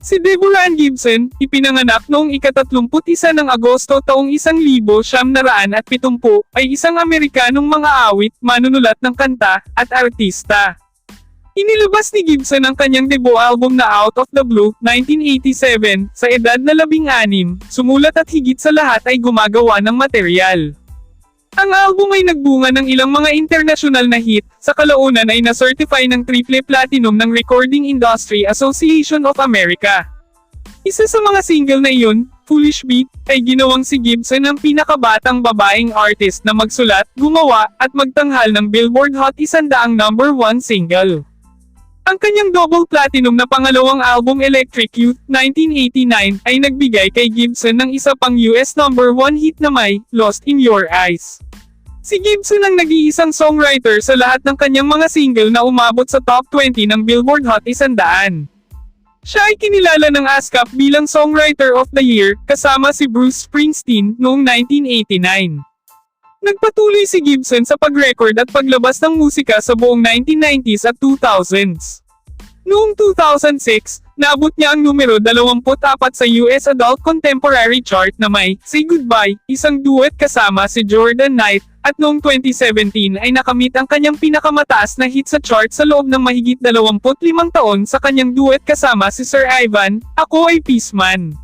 Si Deborah Ann Gibson, ipinanganak noong ikatatlumput-isa ng Agosto taong isang libo siyam naraan at pitumpu, ay isang Amerikanong mga awit, manunulat ng kanta, at artista. Inilabas ni Gibson ang kanyang debut album na Out of the Blue, 1987, sa edad na labing-anim, sumulat at higit sa lahat ay gumagawa ng material. Ang album ay nagbunga ng ilang mga internasyonal na hit, sa kalaunan ay na-certify ng triple platinum ng Recording Industry Association of America. Isa sa mga single na iyon, Foolish Beat, ay ginawang si Gibson ang pinakabatang babaeng artist na magsulat, gumawa, at magtanghal ng Billboard Hot 100 number 1 single. Ang kanyang double platinum na pangalawang album Electric Youth, 1989, ay nagbigay kay Gibson ng isa pang US number 1 hit na may, Lost in Your Eyes. Si Gibson ang nag-iisang songwriter sa lahat ng kanyang mga single na umabot sa top 20 ng Billboard Hot 100. Siya ay kinilala ng ASCAP bilang Songwriter of the Year, kasama si Bruce Springsteen, noong 1989. Nagpatuloy si Gibson sa pag-record at paglabas ng musika sa buong 1990s at 2000s. Noong 2006, naabot niya ang numero 24 sa US Adult Contemporary Chart na may Say Goodbye, isang duet kasama si Jordan Knight, at noong 2017 ay nakamit ang kanyang pinakamataas na hit sa chart sa loob ng mahigit 25 taon sa kanyang duet kasama si Sir Ivan, Ako ay Peaceman.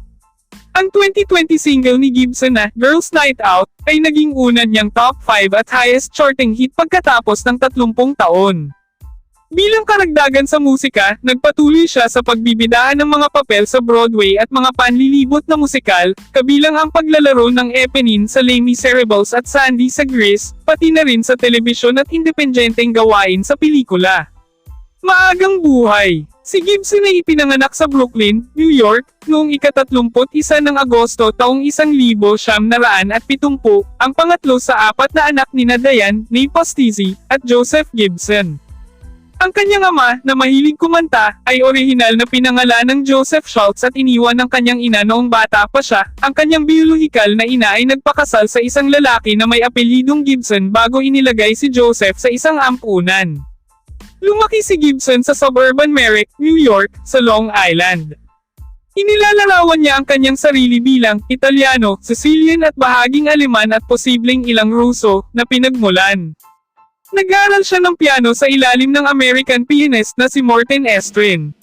Ang 2020 single ni Gibson na Girls Night Out ay naging una niyang top 5 at highest charting hit pagkatapos ng 30 taon. Bilang karagdagan sa musika, nagpatuloy siya sa pagbibidaan ng mga papel sa Broadway at mga panlilibot na musikal, kabilang ang paglalaro ng Eponine sa Les Miserables at Sandy sa Grease, pati na rin sa telebisyon at independenteng gawain sa pelikula. Maagang buhay Si Gibson ay ipinanganak sa Brooklyn, New York, noong ikatatlumput isa ng Agosto taong isang libo siyam naraan at pitumpu, ang pangatlo sa apat na anak ni Diane, Nay Postizzi, at Joseph Gibson. Ang kanyang ama, na mahilig kumanta, ay orihinal na pinangalan ng Joseph Schultz at iniwan ng kanyang ina noong bata pa siya. Ang kanyang biolohikal na ina ay nagpakasal sa isang lalaki na may apelyidong Gibson bago inilagay si Joseph sa isang ampunan. Lumaki si Gibson sa suburban Merrick, New York, sa Long Island. Inilalarawan niya ang kanyang sarili bilang Italiano, Sicilian at bahaging Aleman at posibleng ilang Ruso na pinagmulan. Nag-aral siya ng piano sa ilalim ng American pianist na si Morten Estrin.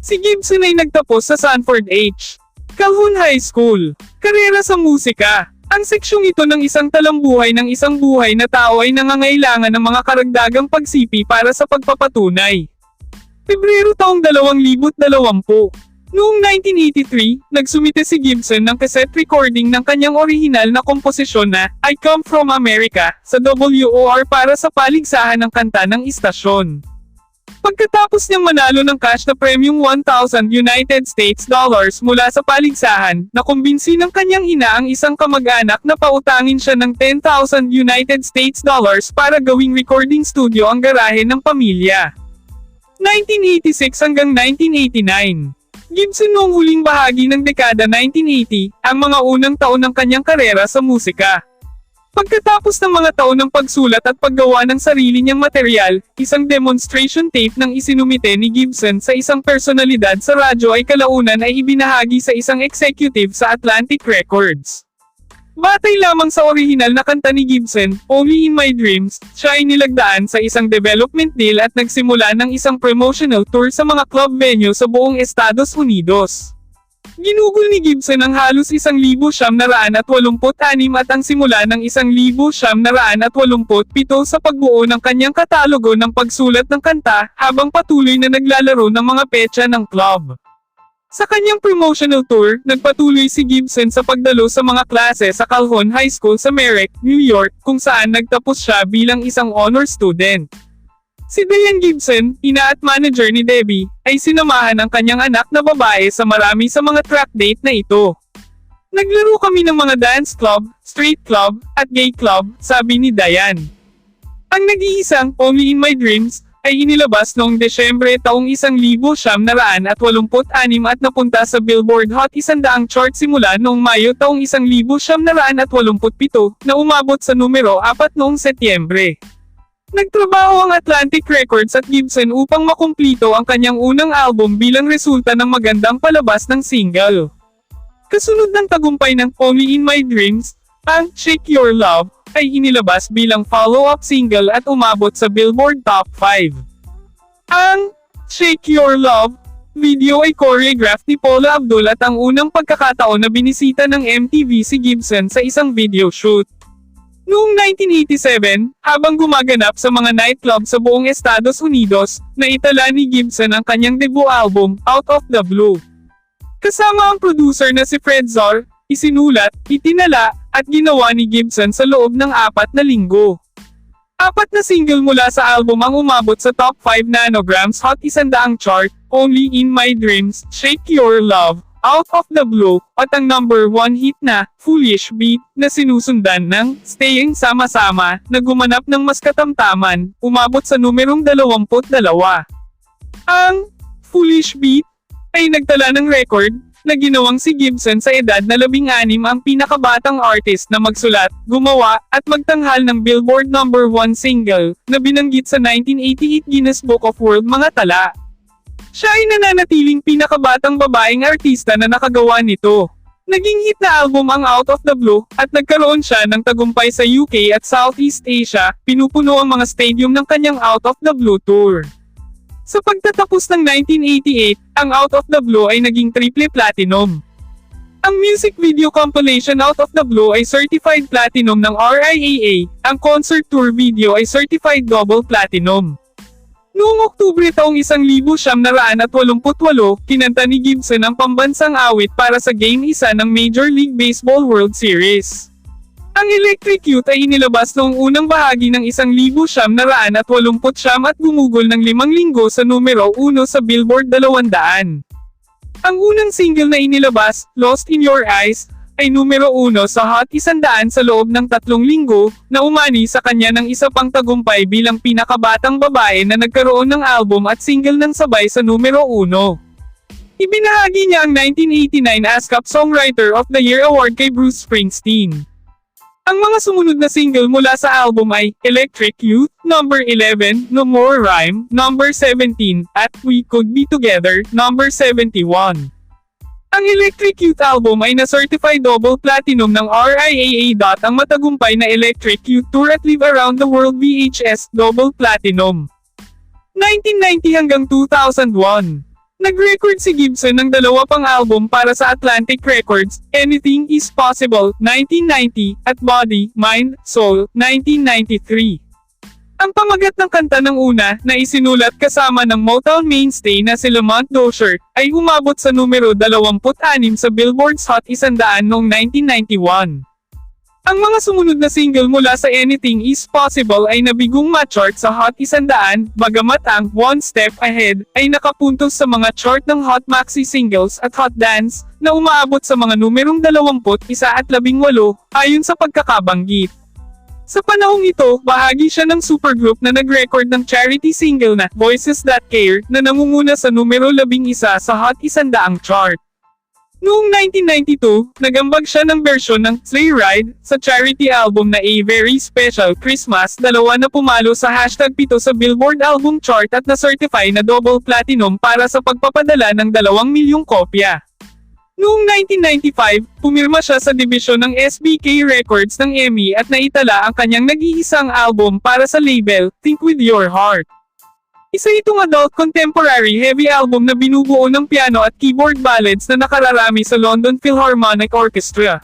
Si Gibson ay nagtapos sa Sanford H. Calhoun High School. Karera sa musika. Ang seksyong ito ng isang talambuhay ng isang buhay na tao ay nangangailangan ng mga karagdagang pagsipi para sa pagpapatunay. Pebrero taong 2020. Noong 1983, nagsumite si Gibson ng cassette recording ng kanyang orihinal na komposisyon na I Come From America sa WOR para sa paligsahan ng kanta ng istasyon. Pagkatapos niyang manalo ng cash na premium 1,000 United States dollars mula sa paligsahan, nakumbinsi ng kanyang ina ang isang kamag-anak na pautangin siya ng 10,000 United States dollars para gawing recording studio ang garahe ng pamilya. 1986 hanggang 1989 Gibson noong huling bahagi ng dekada 1980, ang mga unang taon ng kanyang karera sa musika. Pagkatapos ng mga taon ng pagsulat at paggawa ng sarili niyang material, isang demonstration tape ng isinumite ni Gibson sa isang personalidad sa radyo ay kalaunan ay ibinahagi sa isang executive sa Atlantic Records. Batay lamang sa orihinal na kanta ni Gibson, Only in My Dreams, siya ay nilagdaan sa isang development deal at nagsimula ng isang promotional tour sa mga club venue sa buong Estados Unidos. Ginugol ni Gibson ang halos isang libo siyam naraan at ang simula ng isang libo siyam naraan at walumput pito sa pagbuo ng kanyang katalogo ng pagsulat ng kanta habang patuloy na naglalaro ng mga petsa ng club. Sa kanyang promotional tour, nagpatuloy si Gibson sa pagdalo sa mga klase sa Calhoun High School sa Merrick, New York, kung saan nagtapos siya bilang isang honor student. Si Diane Gibson, ina at manager ni Debbie, ay sinamahan ang kanyang anak na babae sa marami sa mga track date na ito. Naglaro kami ng mga dance club, street club, at gay club, sabi ni Diane. Ang nag-iisang Only in My Dreams ay inilabas noong Desyembre taong 1986 at napunta sa Billboard Hot 100 chart simula noong Mayo taong 1987 na umabot sa numero 4 noong Setyembre. Nagtrabaho ang Atlantic Records at Gibson upang makumplito ang kanyang unang album bilang resulta ng magandang palabas ng single. Kasunod ng tagumpay ng Only in My Dreams, ang Shake Your Love ay inilabas bilang follow-up single at umabot sa Billboard Top 5. Ang Shake Your Love video ay choreographed ni Paula Abdul at ang unang pagkakataon na binisita ng MTV si Gibson sa isang video shoot. Noong 1987, habang gumaganap sa mga nightclub sa buong Estados Unidos, naitala ni Gibson ang kanyang debut album, Out of the Blue. Kasama ang producer na si Fred Zor, isinulat, itinala, at ginawa ni Gibson sa loob ng apat na linggo. Apat na single mula sa album ang umabot sa top 5 nanograms Hot 100 chart, Only in My Dreams, Shake Your Love, Out of the Blue, at ang number 1 hit na, Foolish Beat, na sinusundan ng Staying Sama-sama, na gumanap ng mas katamtaman, umabot sa numerong 22. Ang Foolish Beat ay nagtala ng record na ginawang si Gibson sa edad na labing-anim ang pinakabatang artist na magsulat, gumawa, at magtanghal ng Billboard number 1 single na binanggit sa 1988 Guinness Book of World mga tala. Siya ay nananatiling pinakabatang babaeng artista na nakagawa nito. Naging hit na album ang Out of the Blue, at nagkaroon siya ng tagumpay sa UK at Southeast Asia, pinupuno ang mga stadium ng kanyang Out of the Blue tour. Sa pagtatapos ng 1988, ang Out of the Blue ay naging triple platinum. Ang music video compilation Out of the Blue ay certified platinum ng RIAA, ang concert tour video ay certified double platinum. Noong Oktubre taong 1988, kinanta ni Gibson ang pambansang awit para sa Game 1 ng Major League Baseball World Series. Ang Electric Youth ay inilabas noong unang bahagi ng 1989 at gumugol ng limang linggo sa numero 1 sa Billboard 200. Ang unang single na inilabas, Lost in Your Eyes, ay numero 1 sa Hot 100 sa loob ng tatlong linggo, na umani sa kanya ng isa pang tagumpay bilang pinakabatang babae na nagkaroon ng album at single ng sabay sa numero 1. Ibinahagi niya ang 1989 ASCAP Songwriter of the Year Award kay Bruce Springsteen. Ang mga sumunod na single mula sa album ay Electric Youth, number 11, No More Rhyme, number 17, at We Could Be Together, number 71. Ang Electric Youth album ay na-certified double platinum ng RIAA. Ang matagumpay na Electric Youth Tour at Live Around the World VHS double platinum. 1990 hanggang 2001. Nag-record si Gibson ng dalawa pang album para sa Atlantic Records, Anything is Possible, 1990, at Body, Mind, Soul, 1993. Ang pamagat ng kanta ng una, na isinulat kasama ng Motown mainstay na si Lamont Dozier, ay umabot sa numero 26 sa Billboard's Hot 100 noong 1991. Ang mga sumunod na single mula sa Anything is Possible ay nabigong ma-chart sa Hot 100, bagamat ang One Step Ahead ay nakapuntos sa mga chart ng Hot Maxi Singles at Hot Dance, na umaabot sa mga numerong 21 at 18 ayon sa pagkakabanggit. Sa panahong ito, bahagi siya ng supergroup na nag-record ng charity single na Voices That Care na nangunguna sa numero 11 sa Hot 100 chart. Noong 1992, nagambag siya ng bersyon ng Sleigh Ride sa charity album na A Very Special Christmas, dalawa na pumalo sa hashtag pito sa Billboard Album Chart at na-certify na double platinum para sa pagpapadala ng 2 milyong kopya. Noong 1995, pumirma siya sa dibisyon ng SBK Records ng EMI at naitala ang kanyang nag-iisang album para sa label, Think With Your Heart. Isa itong adult contemporary heavy album na binubuo ng piano at keyboard ballads na nakararami sa London Philharmonic Orchestra.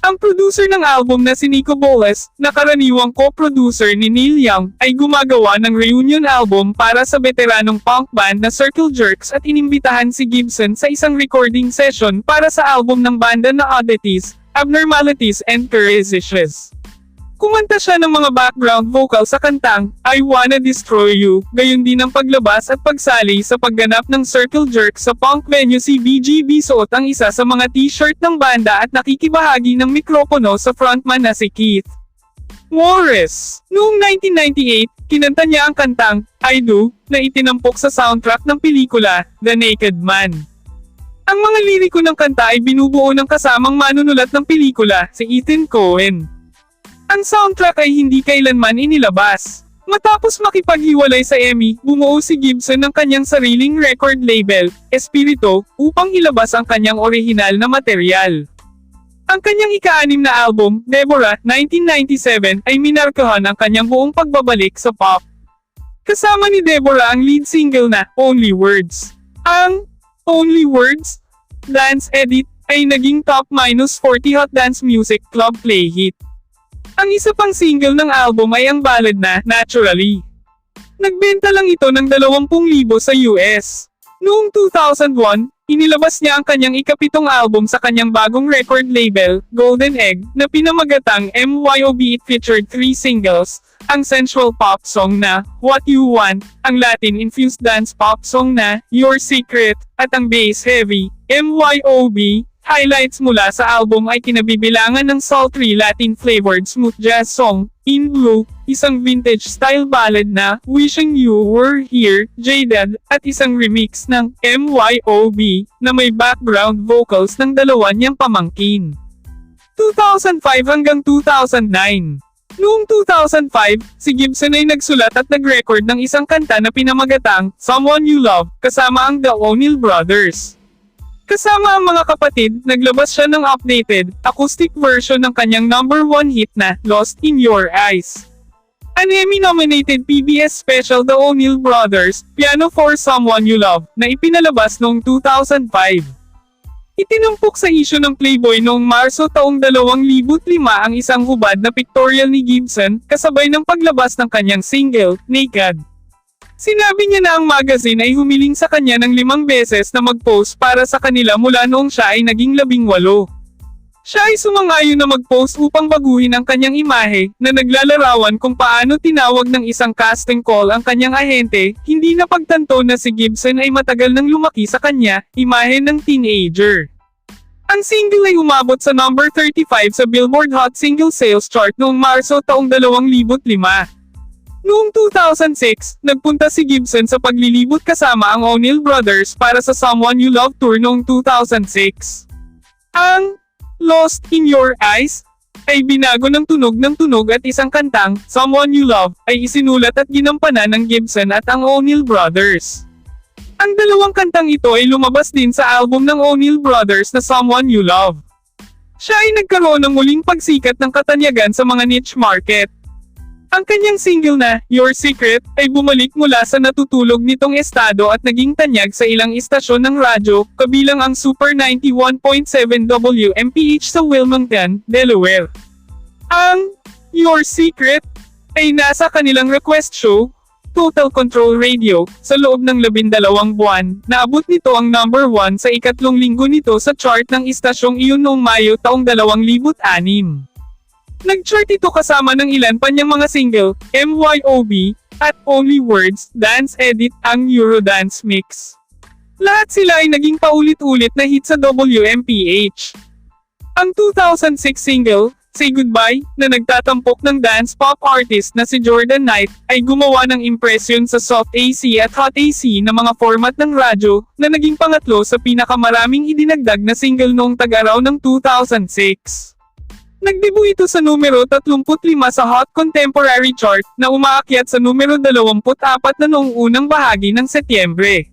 Ang producer ng album na si Nico Bolas, na karaniwang co-producer ni Neil Young, ay gumagawa ng reunion album para sa veteranong punk band na Circle Jerks at inimbitahan si Gibson sa isang recording session para sa album ng banda na Oddities, Abnormalities and Curiosities. Kumanta siya ng mga background vocal sa kantang I Wanna Destroy You, gayon din ang paglabas at pagsali sa pagganap ng circle jerk sa punk venue si BGB suot ang isa sa mga t-shirt ng banda at nakikibahagi ng mikropono sa frontman na si Keith. Morris. Noong 1998, kinanta niya ang kantang I Do na itinampok sa soundtrack ng pelikula The Naked Man. Ang mga liriko ng kanta ay binubuo ng kasamang manunulat ng pelikula, si Ethan Cohen. Ang soundtrack ay hindi kailanman inilabas. Matapos makipaghiwalay sa Emmy, bumuo si Gibson ng kanyang sariling record label, Espirito, upang ilabas ang kanyang orihinal na material. Ang kanyang ika-anim na album, Deborah, 1997, ay minarkahan ang kanyang buong pagbabalik sa pop. Kasama ni Deborah ang lead single na Only Words. Ang Only Words dance edit ay naging top minus 40 Hot Dance Music Club play hit. Ang isa pang single ng album ay ang ballad na Naturally. Nagbenta lang ito ng 20,000 sa US. Noong 2001, inilabas niya ang kanyang ikapitong album sa kanyang bagong record label, Golden Egg, na pinamagatang MYOB. It featured three singles, ang sensual pop song na What You Want, ang Latin-infused dance pop song na Your Secret, at ang bass-heavy, MYOB, Highlights mula sa album ay kinabibilangan ng sultry Latin-flavored smooth jazz song, In Blue, isang vintage-style ballad na Wishing You Were Here, Jaded, at isang remix ng MYOB na may background vocals ng dalawa niyang pamangkin. 2005 hanggang 2009 Noong 2005, si Gibson ay nagsulat at nag-record ng isang kanta na pinamagatang Someone You Love kasama ang The O'Neill Brothers. Kasama ang mga kapatid, naglabas siya ng updated, acoustic version ng kanyang number one hit na Lost in Your Eyes. An Emmy-nominated PBS special The O'Neill Brothers, Piano for Someone You Love, na ipinalabas noong 2005. Itinampok sa isyo ng Playboy noong Marso taong 2005 ang isang hubad na pictorial ni Gibson, kasabay ng paglabas ng kanyang single, Naked. Sinabi niya na ang magazine ay humiling sa kanya ng limang beses na mag-post para sa kanila mula noong siya ay naging labing walo. Siya ay sumangayon na mag-post upang baguhin ang kanyang imahe, na naglalarawan kung paano tinawag ng isang casting call ang kanyang ahente, hindi na pagtanto na si Gibson ay matagal nang lumaki sa kanya, imahe ng teenager. Ang single ay umabot sa number 35 sa Billboard Hot Single Sales Chart noong Marso taong 2005. Noong 2006, nagpunta si Gibson sa paglilibot kasama ang O'Neill Brothers para sa Someone You Love Tour noong 2006. Ang Lost in Your Eyes ay binago ng tunog ng tunog at isang kantang, Someone You Love, ay isinulat at ginampanan ng Gibson at ang O'Neill Brothers. Ang dalawang kantang ito ay lumabas din sa album ng O'Neill Brothers na Someone You Love. Siya ay nagkaroon ng muling pagsikat ng katanyagan sa mga niche market. Ang kanyang single na, Your Secret, ay bumalik mula sa natutulog nitong estado at naging tanyag sa ilang istasyon ng radyo, kabilang ang Super 91.7 WMPH sa Wilmington, Delaware. Ang Your Secret ay nasa kanilang request show, Total Control Radio, sa loob ng labindalawang buwan, naabot nito ang number 1 sa ikatlong linggo nito sa chart ng istasyong iyon noong Mayo taong 2006. Nag-chart ito kasama ng ilan pa niyang mga single, MYOB, at Only Words, Dance Edit, ang Eurodance Mix. Lahat sila ay naging paulit-ulit na hit sa WMPH. Ang 2006 single, Say Goodbye, na nagtatampok ng dance pop artist na si Jordan Knight, ay gumawa ng impresyon sa soft AC at hot AC na mga format ng radyo, na naging pangatlo sa pinakamaraming idinagdag na single noong tag-araw ng 2006. Nagdebu ito sa numero 35 sa Hot Contemporary Chart na umaakyat sa numero 24 na noong unang bahagi ng Setyembre.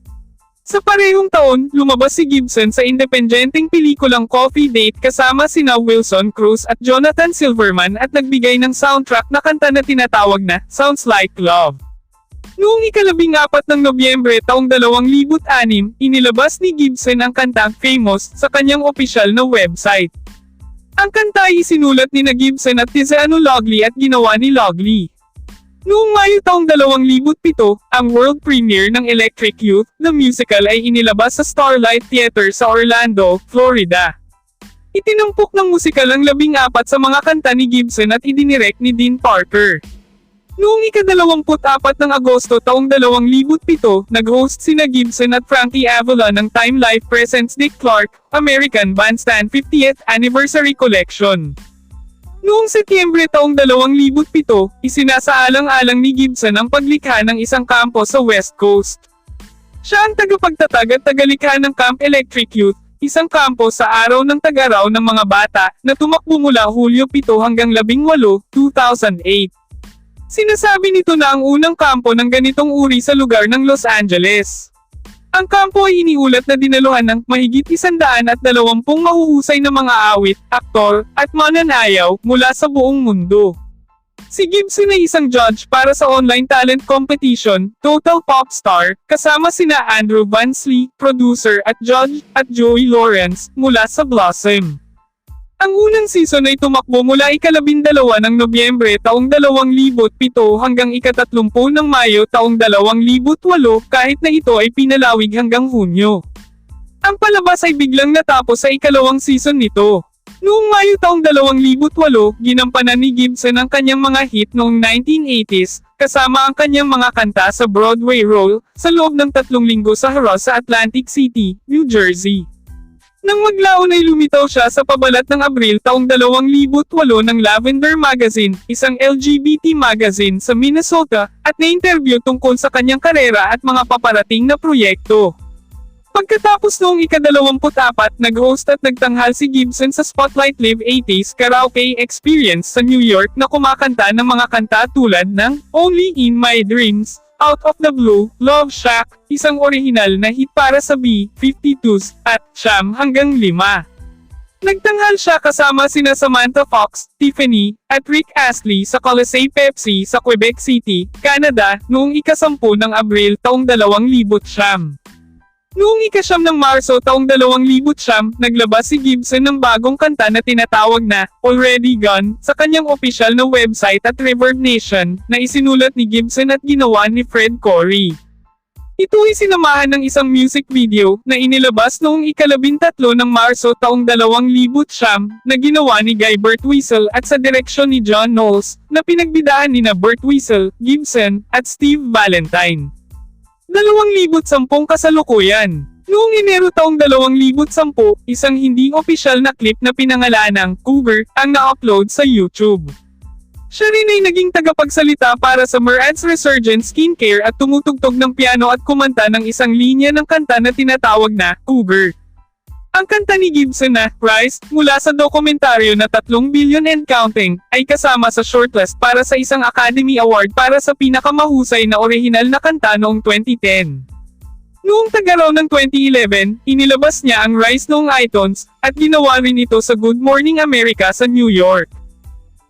Sa parehong taon, lumabas si Gibson sa independenteng pelikulang Coffee Date kasama sina Wilson Cruz at Jonathan Silverman at nagbigay ng soundtrack na kanta na tinatawag na Sounds Like Love. Noong ikalabing apat ng Nobyembre taong 2006, inilabas ni Gibson ang kantang Famous sa kanyang opisyal na website. Ang kanta ay isinulat ni na Gibson at Tiziano Logley at ginawa ni Logley. Noong Mayo taong 2007, ang world premiere ng Electric Youth, the musical ay inilabas sa Starlight Theater sa Orlando, Florida. Itinampok ng musikal ang labing apat sa mga kanta ni Gibson at idinirect ni Dean Parker. Noong ikadalawamput-apat ng Agosto taong 2007, nag-host sina Gibson at Frankie Avalon ng Time Life Presents Dick Clark, American Bandstand 50th Anniversary Collection. Noong Setyembre taong 2007, isinasaalang-alang ni Gibson ang paglikha ng isang kampo sa West Coast. Siya ang tagapagtatag at tagalikha ng Camp Electric Youth, isang kampo sa araw ng tag-araw ng mga bata, na tumakbo mula Hulyo 7 hanggang 18, 2008. Sinasabi nito na ang unang kampo ng ganitong uri sa lugar ng Los Angeles. Ang kampo ay iniulat na dinaluhan ng mahigit isandaan at dalawampung mahuhusay na mga awit, aktor, at mananayaw mula sa buong mundo. Si Gibson ay isang judge para sa online talent competition, Total Pop Star, kasama sina Andrew Vansley, producer at judge, at Joey Lawrence, mula sa Blossom. Ang unang season ay tumakbo mula ikalabindalawa ng Nobyembre taong 2007 hanggang ikatatlumpu ng Mayo taong 2008 kahit na ito ay pinalawig hanggang Hunyo. Ang palabas ay biglang natapos sa ikalawang season nito. Noong Mayo taong 2008, ginampanan ni Gibson ang kanyang mga hit noong 1980s, kasama ang kanyang mga kanta sa Broadway role, sa loob ng tatlong linggo sa Harrah's sa Atlantic City, New Jersey. Nang maglaon ay lumitaw siya sa pabalat ng Abril taong 2008 ng Lavender Magazine, isang LGBT magazine sa Minnesota, at na-interview tungkol sa kanyang karera at mga paparating na proyekto. Pagkatapos noong ikadalawamput-apat, nag-host at nagtanghal si Gibson sa Spotlight Live 80s Karaoke Experience sa New York na kumakanta ng mga kanta tulad ng Only in My Dreams, Out of the Blue, Love Shack, isang orihinal na hit para sa B-52s, at Siyam hanggang 5. Nagtanghal siya kasama sina Samantha Fox, Tiffany, at Rick Astley sa Colisée Pepsi sa Quebec City, Canada, noong ikasampu ng Abril taong 2000 Noong ikasyam ng Marso taong 2000 naglabas si Gibson ng bagong kanta na tinatawag na Already Gone sa kanyang opisyal na website at Reverb Nation na isinulat ni Gibson at ginawa ni Fred Corey. Ito ay sinamahan ng isang music video na inilabas noong ikalabintatlo ng Marso taong 2000 na ginawa ni Guy Birtwistle at sa direksyon ni John Knowles na pinagbidahan ni na Birtwistle, Gibson, at Steve Valentine. 2010 kasalukuyan. Noong Enero taong 2010, isang hindi opisyal na clip na pinangalanang Cougar ang na-upload sa YouTube. Siya rin ay naging tagapagsalita para sa Merads Resurgent Skincare at tumutugtog ng piano at kumanta ng isang linya ng kanta na tinatawag na Cougar. Ang kanta ni Gibson na Rise mula sa dokumentaryo na 3 billion and counting ay kasama sa shortlist para sa isang Academy Award para sa pinakamahusay na orihinal na kanta noong 2010. Noong tagaraw ng 2011, inilabas niya ang Rise noong iTunes at ginawa rin ito sa Good Morning America sa New York.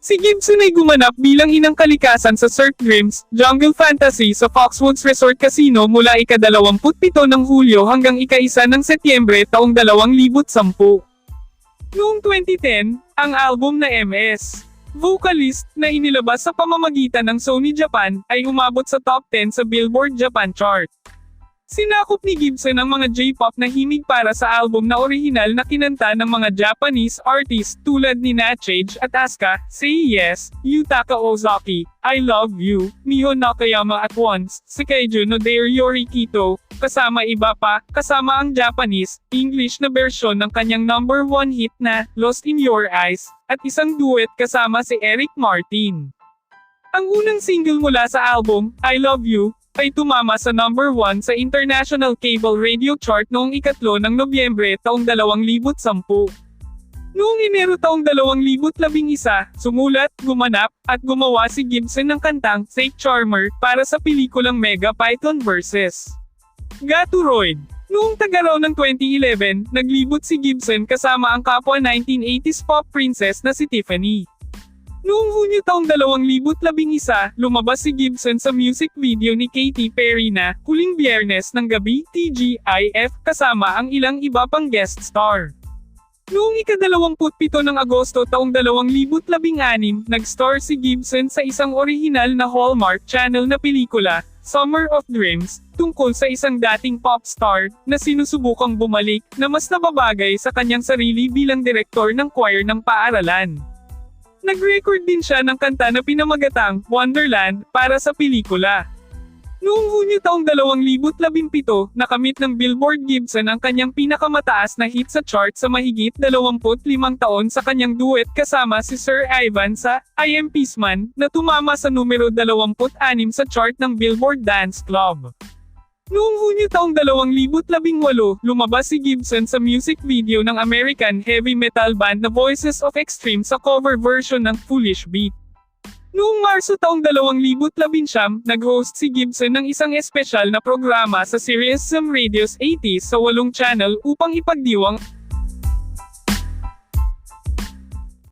Si Gibson ay gumanap bilang inang kalikasan sa Surf Dreams, Jungle Fantasy sa Foxwoods Resort Casino mula ika-27 ng Hulyo hanggang ika-1 ng Setyembre taong 2010. Noong 2010, ang album na MS Vocalist na inilabas sa pamamagitan ng Sony Japan ay umabot sa top 10 sa Billboard Japan chart. Sinakop ni Gibson ang mga J-pop na himig para sa album na orihinal na kinanta ng mga Japanese artists tulad ni Natchage at Asuka, Say Yes, Yutaka Ozaki, I Love You, Miho Nakayama at Once, Sekeiju no Dare Yorikito, kasama iba pa, kasama ang Japanese, English na bersyon ng kanyang number one hit na Lost in Your Eyes, at isang duet kasama si Eric Martin. Ang unang single mula sa album, I Love You, ay tumama sa number 1 sa International Cable Radio Chart noong ikatlo ng Nobyembre taong 2010. Noong Enero taong 2011, sumulat, gumanap, at gumawa si Gibson ng kantang Fake Charmer para sa pelikulang Mega Python vs. Gaturoid. Noong tagaraw ng 2011, naglibot si Gibson kasama ang kapwa 1980s pop princess na si Tiffany. Noong Hunyo taong 2011, lumabas si Gibson sa music video ni Katy Perry na Huling Biyernes ng Gabi TGIF kasama ang ilang iba pang guest star. Noong ika-27 ng Agosto taong 2016, nag-star si Gibson sa isang orihinal na Hallmark Channel na pelikula, Summer of Dreams, tungkol sa isang dating pop star na sinusubukang bumalik na mas nababagay sa kanyang sarili bilang direktor ng choir ng paaralan. Nag-record din siya ng kanta na pinamagatang Wonderland para sa pelikula. Noong Hunyo taong 2017, nakamit ng Billboard Gibson ang kanyang pinakamataas na hit sa chart sa mahigit 25 taon sa kanyang duet kasama si Sir Ivan sa I Am Peaceman na tumama sa numero 26 sa chart ng Billboard Dance Club. Noong Hunyo taong 2018, lumabas si Gibson sa music video ng American heavy metal band na Voices of Extreme sa cover version ng Foolish Beat. Noong Marso taong 2019, nag-host si Gibson ng isang espesyal na programa sa Sirius Sam Radio's 80s sa walong channel upang ipagdiwang